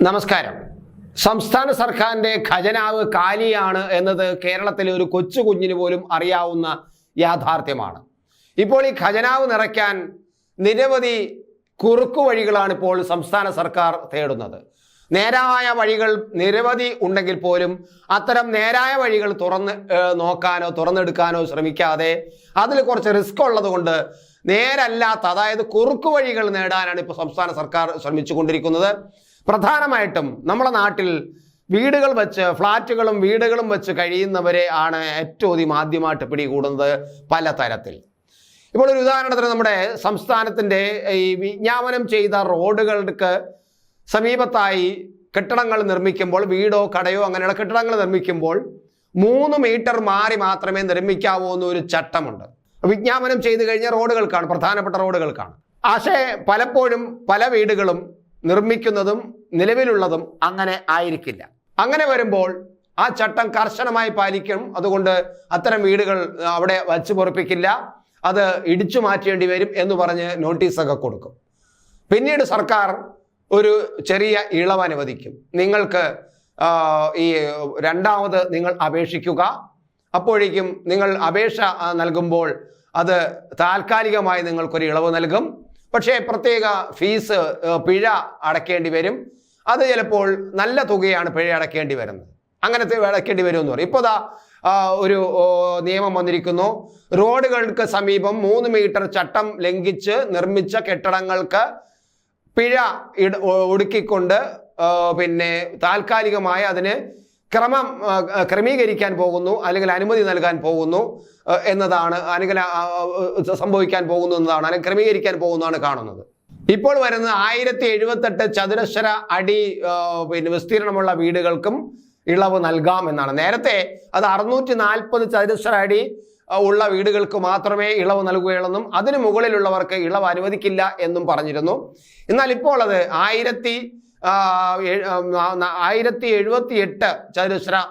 നമസ്കാരം. സംസ്ഥാന സർക്കാരിന്റെ ഖജനാവ് കാലിയാണ് എന്നത് കേരളത്തിലെ ഒരു കൊച്ചു കുഞ്ഞിന് പോലും അറിയാവുന്ന യാഥാർത്ഥ്യമാണ്. ഇപ്പോൾ ഈ ഖജനാവ് നിറയ്ക്കാൻ നിരവധി കുറുക്കു വഴികളാണ് ഇപ്പോൾ സംസ്ഥാന സർക്കാർ തേടുന്നത്. നേരായ വഴികൾ നിരവധി ഉണ്ടെങ്കിൽ പോലും അത്തരം നേരായ വഴികൾ തുറന്ന് നോക്കാനോ തുറന്നെടുക്കാനോ ശ്രമിക്കാതെ അതിൽ കുറച്ച് റിസ്ക് ഉള്ളതുകൊണ്ട് നേരല്ലാത്ത അതായത് കുറുക്കു വഴികൾ നേടാനാണ് ഇപ്പോൾ സംസ്ഥാന സർക്കാർ ശ്രമിച്ചുകൊണ്ടിരിക്കുന്നത്. പ്രധാനമായിട്ടും നമ്മുടെ നാട്ടിൽ വീടുകൾ വെച്ച് ഫ്ലാറ്റുകളും വീടുകളും വെച്ച് കഴിയുന്നവരെ ആണ് ഏറ്റവും ആദ്യമായിട്ട് പിടികൂടുന്നത് പല തരത്തിൽ ഇപ്പോൾ ഒരു ഉദാഹരണത്തിന് നമ്മുടെ സംസ്ഥാനത്തിന്റെ ഈ വിജ്ഞാപനം ചെയ്ത റോഡുകൾക്ക് സമീപത്തായി കെട്ടിടങ്ങൾ നിർമ്മിക്കുമ്പോൾ വീടോ കടയോ അങ്ങനെയുള്ള കെട്ടിടങ്ങൾ നിർമ്മിക്കുമ്പോൾ മൂന്ന് മീറ്റർ മാറി മാത്രമേ നിർമ്മിക്കാവൂ എന്നൊരു ചട്ടമുണ്ട്. വിജ്ഞാപനം ചെയ്തു കഴിഞ്ഞ റോഡുകൾക്കാണ് പ്രധാനപ്പെട്ട റോഡുകൾക്കാണ്. പക്ഷേ പലപ്പോഴും പല വീടുകളും നിർമ്മിക്കുന്നതും നിലവിലുള്ളതും അങ്ങനെ ആയിരിക്കില്ല. അങ്ങനെ വരുമ്പോൾ ആ ചട്ടം കർശനമായി പാലിക്കും. അതുകൊണ്ട് അത്തരം വീടുകൾ അവിടെ വച്ച് പൊറപ്പിക്കില്ല. അത് ഇടിച്ചു മാറ്റേണ്ടി വരും എന്ന് പറഞ്ഞ് നോട്ടീസൊക്കെ കൊടുക്കും. പിന്നീട് സർക്കാർ ഒരു ചെറിയ ഇളവ് അനുവദിക്കും. നിങ്ങൾക്ക് ഈ രണ്ടാമത് നിങ്ങൾ അപേക്ഷിക്കുക. അപ്പോഴേക്കും നിങ്ങൾ അപേക്ഷ നൽകുമ്പോൾ അത് താൽക്കാലികമായി നിങ്ങൾക്കൊരു ഇളവ് നൽകും. പക്ഷേ പ്രത്യേക ഫീസ് പിഴ അടക്കേണ്ടി വരും. അത് ചിലപ്പോൾ നല്ല തുകയാണ് പിഴ അടക്കേണ്ടി വരുന്നത്. അങ്ങനത്തെ അടക്കേണ്ടി വരുമെന്ന് പറയും. ഇപ്പോൾ ദാ ഒരു നിയമം വന്നിരിക്കുന്നു. റോഡുകൾക്ക് സമീപം മൂന്ന് മീറ്റർ ചട്ടം ലംഘിച്ച് നിർമ്മിച്ച കെട്ടിടങ്ങൾക്ക് പിഴ ഒടുക്കിക്കൊണ്ട് പിന്നെ താൽക്കാലികമായി അതിന് ക്രമം ക്രമീകരിക്കാൻ പോകുന്നു അല്ലെങ്കിൽ അനുമതി നൽകാൻ പോകുന്നു എന്നതാണ് അല്ലെങ്കിൽ സംഭവിക്കാൻ പോകുന്നു എന്നതാണ് അല്ലെങ്കിൽ ക്രമീകരിക്കാൻ പോകുന്നതാണ് കാണുന്നത്. ഇപ്പോൾ വരുന്ന ആയിരത്തി എഴുപത്തെട്ട് ചതുരശ്ര അടി പിന്നെ വിസ്തീർണമുള്ള വീടുകൾക്കും ഇളവ് നൽകാം എന്നാണ്. നേരത്തെ അത് അറുന്നൂറ്റി നാൽപ്പത് ചതുരശ്ര അടി ഉള്ള വീടുകൾക്ക് മാത്രമേ ഇളവ് നൽകുകയുള്ളെന്നും അതിനു മുകളിലുള്ളവർക്ക് ഇളവ് അനുവദിക്കില്ല എന്നും പറഞ്ഞിരുന്നു. എന്നാൽ ഇപ്പോൾ അത് ആയിരത്തി ആയിരത്തി എഴുപത്തി എട്ട് ചതുരശ്ര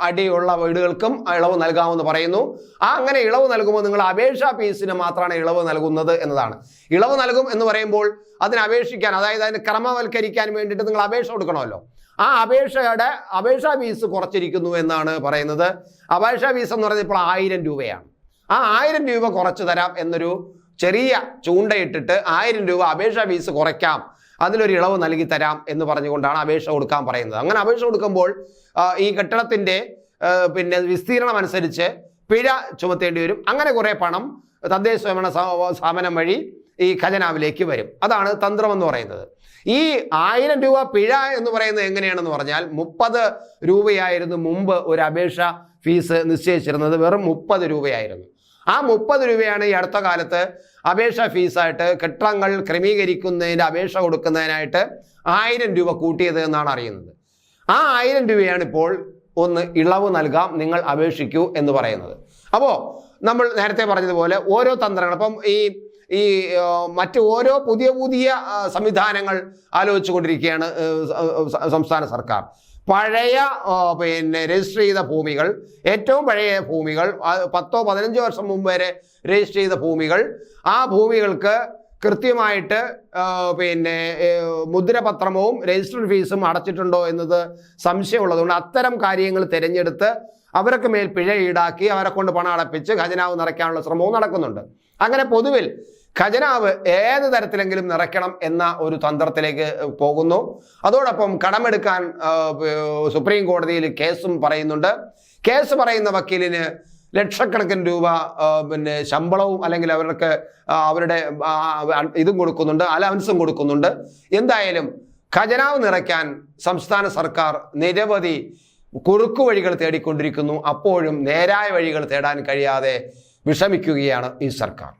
അടിയുള്ള വീടുകൾക്കും ഇളവ് നൽകാമെന്ന് പറയുന്നു. ആ അങ്ങനെ ഇളവ് നൽകുമ്പോൾ നിങ്ങൾ അപേക്ഷാ ഫീസിന് മാത്രമാണ് ഇളവ് നൽകുന്നത് എന്നതാണ്. ഇളവ് നൽകും എന്ന് പറയുമ്പോൾ അതിന് അപേക്ഷിക്കാൻ അതായത് അതിന് ക്രമവൽക്കരിക്കാൻ വേണ്ടിയിട്ട് നിങ്ങൾ അപേക്ഷ കൊടുക്കണമല്ലോ. ആ അപേക്ഷയുടെ അപേക്ഷാ ഫീസ് കുറച്ചിരിക്കുന്നു എന്നാണ് പറയുന്നത്. അപേക്ഷാ ഫീസ് എന്ന് പറയുന്നത് ഇപ്പോൾ ആയിരം രൂപയാണ്. ആ ആയിരം രൂപ കുറച്ച് തരാം എന്നൊരു ചെറിയ ചൂണ്ടയിട്ടിട്ട് ആയിരം രൂപ അപേക്ഷാ ഫീസ് കുറയ്ക്കാം അതിലൊരു ഇളവ് നൽകി തരാം എന്ന് പറഞ്ഞുകൊണ്ടാണ് അപേക്ഷ കൊടുക്കാൻ പറയുന്നത്. അങ്ങനെ അപേക്ഷ കൊടുക്കുമ്പോൾ ഈ കെട്ടിടത്തിന്റെ പിന്നെ വിസ്തീർണം അനുസരിച്ച് പിഴ ചുമത്തേണ്ടി വരും. അങ്ങനെ കുറേ പണം തദ്ദേശ സ്വയംഭരണ സ്ഥാ- സ്ഥാപനം വഴി ഈ ഖജനാവിലേക്ക് വരും. അതാണ് തന്ത്രം എന്ന് പറയുന്നത്. ഈ ആയിരം രൂപ പിഴ എന്ന് പറയുന്നത് എങ്ങനെയാണെന്ന് പറഞ്ഞാൽ മുപ്പത് രൂപയായിരുന്നു മുമ്പ് ഒരു അപേക്ഷ ഫീസ് നിശ്ചയിച്ചിരുന്നത്. വെറും മുപ്പത് രൂപയായിരുന്നു. ആ മുപ്പത് രൂപയാണ് ഈ അടുത്ത കാലത്ത് അപേക്ഷ ഫീസായിട്ട് കെട്ടിടങ്ങൾ ക്രമീകരിക്കുന്നതിന്റെ അപേക്ഷ കൊടുക്കുന്നതിനായിട്ട് ആയിരം രൂപ കൂട്ടിയത് എന്നാണ് അറിയുന്നത്. ആ ആയിരം രൂപയാണ് ഇപ്പോൾ ഒന്ന് ഇളവ് നൽകാം നിങ്ങൾ അപേക്ഷിക്കൂ എന്ന് പറയുന്നത്. അപ്പോൾ നമ്മൾ നേരത്തെ പറഞ്ഞതുപോലെ ഓരോ തന്ത്രങ്ങൾ. അപ്പം ഈ ഈ മറ്റ് ഓരോ പുതിയ പുതിയ സംവിധാനങ്ങൾ ആലോചിച്ചു കൊണ്ടിരിക്കുകയാണ് ഏ, സ- സ- സംസ്ഥാന സർക്കാർ. പഴയ പിന്നെ രജിസ്റ്റർ ചെയ്ത ഭൂമികൾ ഏറ്റവും പഴയ ഭൂമികൾ പത്തോ പതിനഞ്ചോ വർഷം മുമ്പ് വരെ രജിസ്റ്റർ ചെയ്ത ഭൂമികൾ ആ ഭൂമികൾക്ക് കൃത്യമായിട്ട് പിന്നെ മുദ്രപത്രമോ മുദ്രപത്രവും രജിസ്റ്റർ ഫീസും അടച്ചിട്ടുണ്ടോ എന്നത് സംശയമുള്ളതുകൊണ്ട് അത്തരം കാര്യങ്ങൾ തിരഞ്ഞെടുത്ത് അവർക്ക് മേൽ പിഴ ഈടാക്കി അവരെ കൊണ്ട് പണം അടപ്പിച്ച് ഖജനാവ് നിറയ്ക്കാനുള്ള ശ്രമവും നടക്കുന്നുണ്ട്. അങ്ങനെ പൊതുവിൽ ഖജനാവ് ഏത് തരത്തിലെങ്കിലും നിറയ്ക്കണം എന്ന ഒരു തന്ത്രത്തിലേക്ക് പോകുന്നു. അതോടൊപ്പം കടമെടുക്കാൻ സുപ്രീം കോടതിയിൽ കേസും പറയുന്നുണ്ട്. കേസ് പറയുന്ന വക്കീലിന് ലക്ഷക്കണക്കിന് രൂപ പിന്നെ ശമ്പളവും അല്ലെങ്കിൽ അവർക്ക് അവരുടെ ഇതും കൊടുക്കുന്നുണ്ട് അലവൻസും കൊടുക്കുന്നുണ്ട്. എന്തായാലും ഖജനാവ് നിറയ്ക്കാൻ സംസ്ഥാന സർക്കാർ നിരവധി കുറുക്കു വഴികൾ തേടിക്കൊണ്ടിരിക്കുന്നു. അപ്പോഴും നേരായ വഴികൾ തേടാൻ കഴിയാതെ വിഷമിക്കുകയാണ് ഈ സർക്കാർ.